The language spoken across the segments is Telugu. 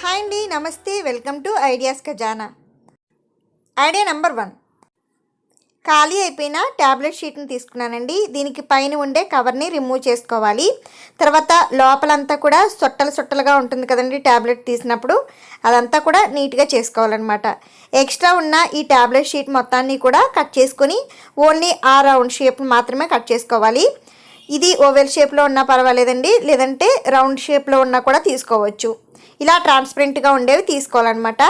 హాయ్ అండి నమస్తే welcome to ideas Khazana. Idea number one. ఖాళీ అయిపోయిన ట్యాబ్లెట్ షీట్ని తీసుకున్నానండి. దీనికి పైన ఉండే కవర్ని రిమూవ్ చేసుకోవాలి. తర్వాత లోపలంతా కూడా సొట్టలు సొట్టలుగా ఉంటుంది కదండి ట్యాబ్లెట్ తీసినప్పుడు. అదంతా కూడా నీట్గా చేసుకోవాలన్నమాట. ఎక్స్ట్రా ఉన్న ఈ ట్యాబ్లెట్ షీట్ మొత్తాన్ని కూడా కట్ చేసుకొని ఓన్లీ ఆ రౌండ్ షేప్ మాత్రమే కట్ చేసుకోవాలి. ఇది ఓవెల్ షేప్లో ఉన్నా పర్వాలేదండి. లేదంటే రౌండ్ షేప్లో ఉన్నా కూడా తీసుకోవచ్చు. ఇలా ట్రాన్స్పరెంట్గా ఉండేవి తీసుకోవాలన్నమాట.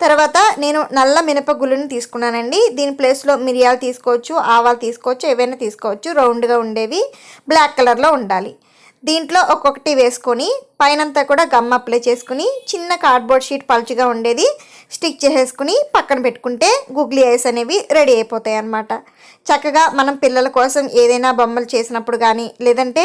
తర్వాత నేను నల్ల మినపగుళ్ళను తీసుకున్నానండి. దీని ప్లేస్లో మిరియాలు తీసుకోవచ్చు ఆవాలు తీసుకోవచ్చు ఏవైనా తీసుకోవచ్చు. రౌండ్గా ఉండేవి. బ్లాక్ కలర్లో ఉండాలి. దీంట్లో ఒక్కొక్కటి వేసుకొని పైనంతా కూడా గమ్ అప్లై చేసుకుని చిన్న కార్డ్బోర్డ్ షీట్ పలుచుగా ఉండేది స్టిక్ చేసేసుకుని పక్కన పెట్టుకుంటే గుగ్లీ ఐస్ అనేవి రెడీ అయిపోతాయి అన్నమాట. చక్కగా మనం పిల్లల కోసం ఏదైనా బొమ్మలు చేసినప్పుడు కానీ లేదంటే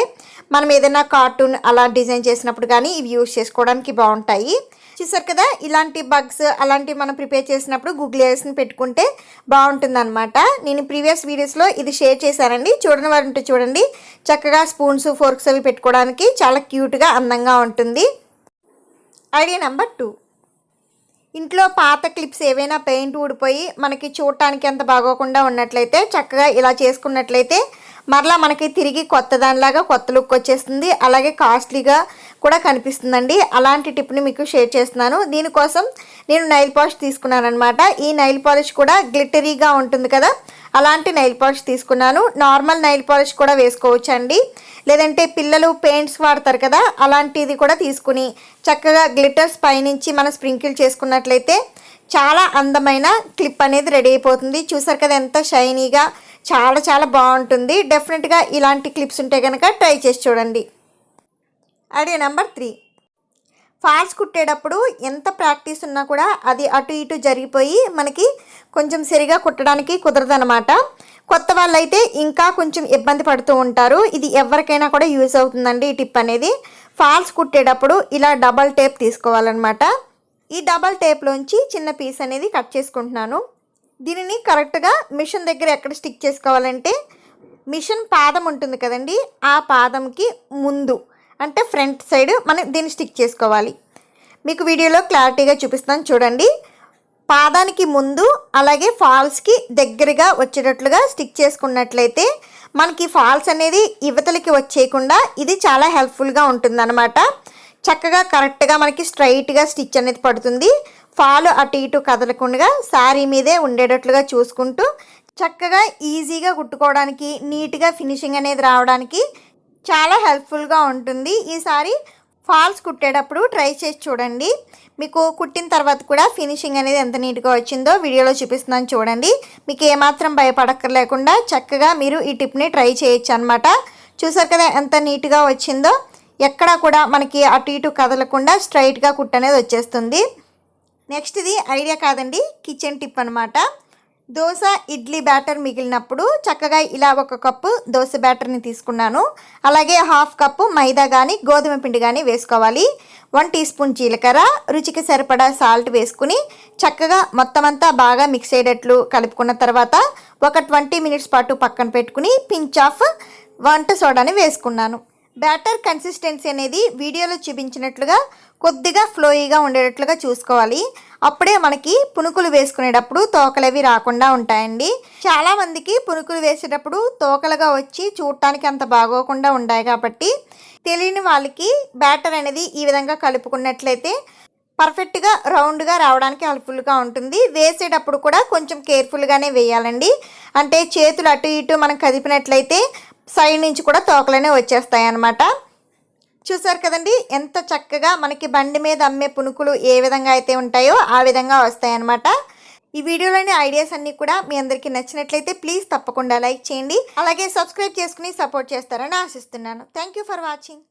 మనం ఏదైనా కార్టూన్ అలా డిజైన్ చేసినప్పుడు కానీ ఇవి యూజ్ చేసుకోవడానికి బాగుంటాయి. చూసారు కదా ఇలాంటి బగ్స్ అలాంటివి మనం ప్రిపేర్ చేసినప్పుడు గూగుల్ ఎయిర్స్ని పెట్టుకుంటే బాగుంటుందన్నమాట. నేను ప్రీవియస్ వీడియోస్లో ఇది షేర్ చేశానండి. చూడని వారు ఉంటే చూడండి. చక్కగా స్పూన్స్ ఫోర్క్స్ అవి పెట్టుకోవడానికి చాలా క్యూట్గా అందంగా ఉంటుంది. Idea number two. ఇంట్లో పాత క్లిప్స్ ఏవైనా పెయింట్ ఊడిపోయి మనకి చూడటానికి అంత బాగోకుండా ఉన్నట్లయితే చక్కగా ఇలా చేసుకున్నట్లయితే మరలా మనకి తిరిగి కొత్త దానిలాగా కొత్త లుక్ వచ్చేస్తుంది. అలాగే కాస్ట్లీగా కూడా కనిపిస్తుందండి. అలాంటి టిప్ని మీకు షేర్ చేస్తున్నాను. దీనికోసం నేను నైల్ పాలిష్ తీసుకున్నాను అనమాట ఈ నైల్ పాలిష్ కూడా గ్లిటరీగా ఉంటుంది కదా? అలాంటి నైల్ పాలిష్ తీసుకున్నాను. నార్మల్ నైల్ పాలిష్ కూడా వేసుకోవచ్చు అండి లేదంటే పిల్లలు పెయింట్స్ వాడతారు కదా అలాంటిది కూడా తీసుకుని చక్కగా గ్లిటర్స్ పైనుంచి మనం స్ప్రింకిల్ చేసుకున్నట్లయితే చాలా అందమైన క్లిప్ అనేది రెడీ అయిపోతుంది. చూసారు కదా ఎంత షైనీగా చాలా చాలా బాగుంటుంది. డెఫినెట్గా ఇలాంటి క్లిప్స్ ఉంటే కనుక ట్రై చేసి చూడండి. ఐడియా నెంబర్ త్రీ ఫాల్స్ కుట్టేటప్పుడు ఎంత ప్రాక్టీస్ ఉన్నా కూడా అది అటు ఇటు జరిగిపోయి మనకి కొంచెం సరిగా కుట్టడానికి కుదరదనమాట కొత్త వాళ్ళైతే ఇంకా కొంచెం ఇబ్బంది పడుతూ ఉంటారు. ఇది ఎవరికైనా కూడా యూజ్ అవుతుందండి ఈ టిప్ అనేది. ఫాల్స్ కుట్టేటప్పుడు ఇలా డబల్ టేప్ తీసుకోవాలన్నమాట. ఈ డబల్ టేప్లోంచి చిన్న పీస్ అనేది కట్ చేసుకుంటున్నాను. దీనిని కరెక్ట్గా మిషన్ దగ్గర ఎక్కడ స్టిక్ చేసుకోవాలంటే మిషన్ పాదం ఉంటుంది కదండి ఆ పాదంకి ముందు అంటే ఫ్రంట్ సైడ్ మనం దీన్ని స్టిక్ చేసుకోవాలి. మీకు వీడియోలో క్లారిటీగా చూపిస్తాను చూడండి. పాదానికి ముందు అలాగే ఫాల్స్కి దగ్గరగా వచ్చేటట్లుగా స్టిక్ చేసుకున్నట్లయితే మనకి ఫాల్స్ అనేది యువతలకి వచ్చేయకుండా ఇది చాలా హెల్ప్ఫుల్గా ఉంటుందన్నమాట. చక్కగా కరెక్ట్గా మనకి స్ట్రైట్గా స్టిచ్ అనేది పడుతుంది. ఫాల్ అటు ఇటు కదలకుండా శారీ మీదే ఉండేటట్లుగా చూసుకుంటూ చక్కగా ఈజీగా కుట్టుకోవడానికి నీట్గా ఫినిషింగ్ అనేది రావడానికి చాలా హెల్ప్ఫుల్గా ఉంటుంది. ఈసారి ఫాల్స్ కుట్టేటప్పుడు ట్రై చేసి చూడండి. మీకు కుట్టిన తర్వాత కూడా ఫినిషింగ్ అనేది ఎంత నీట్గా వచ్చిందో వీడియోలో చూపిస్తున్నాను చూడండి. మీకు ఏమాత్రం భయపడక్కర్లేకుండా చక్కగా మీరు ఈ టిప్ని ట్రై చేయొచ్చు అనమాట చూసారు కదా ఎంత నీట్గా వచ్చిందో? ఎక్కడా కూడా మనకి అటు ఇటు కదలకుండా స్ట్రైట్గా కుట్ అనేది వచ్చేస్తుంది. నెక్స్ట్ ఇది ఐడియా కాదండి కిచెన్ టిప్ అనమాట దోశ ఇడ్లీ బ్యాటర్ మిగిలినప్పుడు చక్కగా ఇలా ఒక కప్పు దోశ బ్యాటర్ని తీసుకున్నాను. అలాగే హాఫ్ కప్పు మైదా కానీ గోధుమ పిండి కానీ వేసుకోవాలి. వన్ టీ స్పూన్ జీలకర్ర రుచికి సరిపడా సాల్ట్ వేసుకుని చక్కగా మొత్తం అంతా బాగా మిక్స్ అయ్యేటట్లు కలుపుకున్న తర్వాత ఒక ట్వంటీ మినిట్స్ పాటు పక్కన పెట్టుకుని పించ్ ఆఫ్ వంట సోడాని వేసుకున్నాను. బ్యాటర్ కన్సిస్టెన్సీ అనేది వీడియోలో చూపించినట్లుగా కొద్దిగా ఫ్లోయిగా ఉండేటట్లుగా చూసుకోవాలి. అప్పుడే మనకి పునుకులు వేసుకునేటప్పుడు తోకలవి రాకుండా ఉంటాయండి. చాలామందికి పునుకులు వేసేటప్పుడు తోకలుగా వచ్చి చూడటానికి అంత బాగోకుండా ఉంటాయి కాబట్టి తెలియని వాళ్ళకి బ్యాటర్ అనేది ఈ విధంగా కలుపుకున్నట్లయితే పర్ఫెక్ట్గా రౌండ్గా రావడానికి హెల్ప్ఫుల్గా ఉంటుంది. వేసేటప్పుడు కూడా కొంచెం కేర్ఫుల్గానే వేయాలండి. అంటే చేతులు అటు ఇటు మనం కదిపినట్లయితే సైడ్ నుంచి కూడా తోకలనే వచ్చేస్తాయి అన్నమాట చూసారు కదండి ఎంత చక్కగా మనకి బండి మీద అమ్మే పునుకులు ఏ విధంగా అయితే ఉంటాయో ఆ విధంగా వస్తాయి అన్నమాట ఈ వీడియోలోని ఐడియాస్ అన్నీ కూడా మీ అందరికీ నచ్చినట్లయితే ప్లీజ్ తప్పకుండా లైక్ చేయండి. అలాగే సబ్స్క్రైబ్ చేసుకుని సపోర్ట్ చేస్తారని ఆశిస్తున్నాను. Thank you for watching.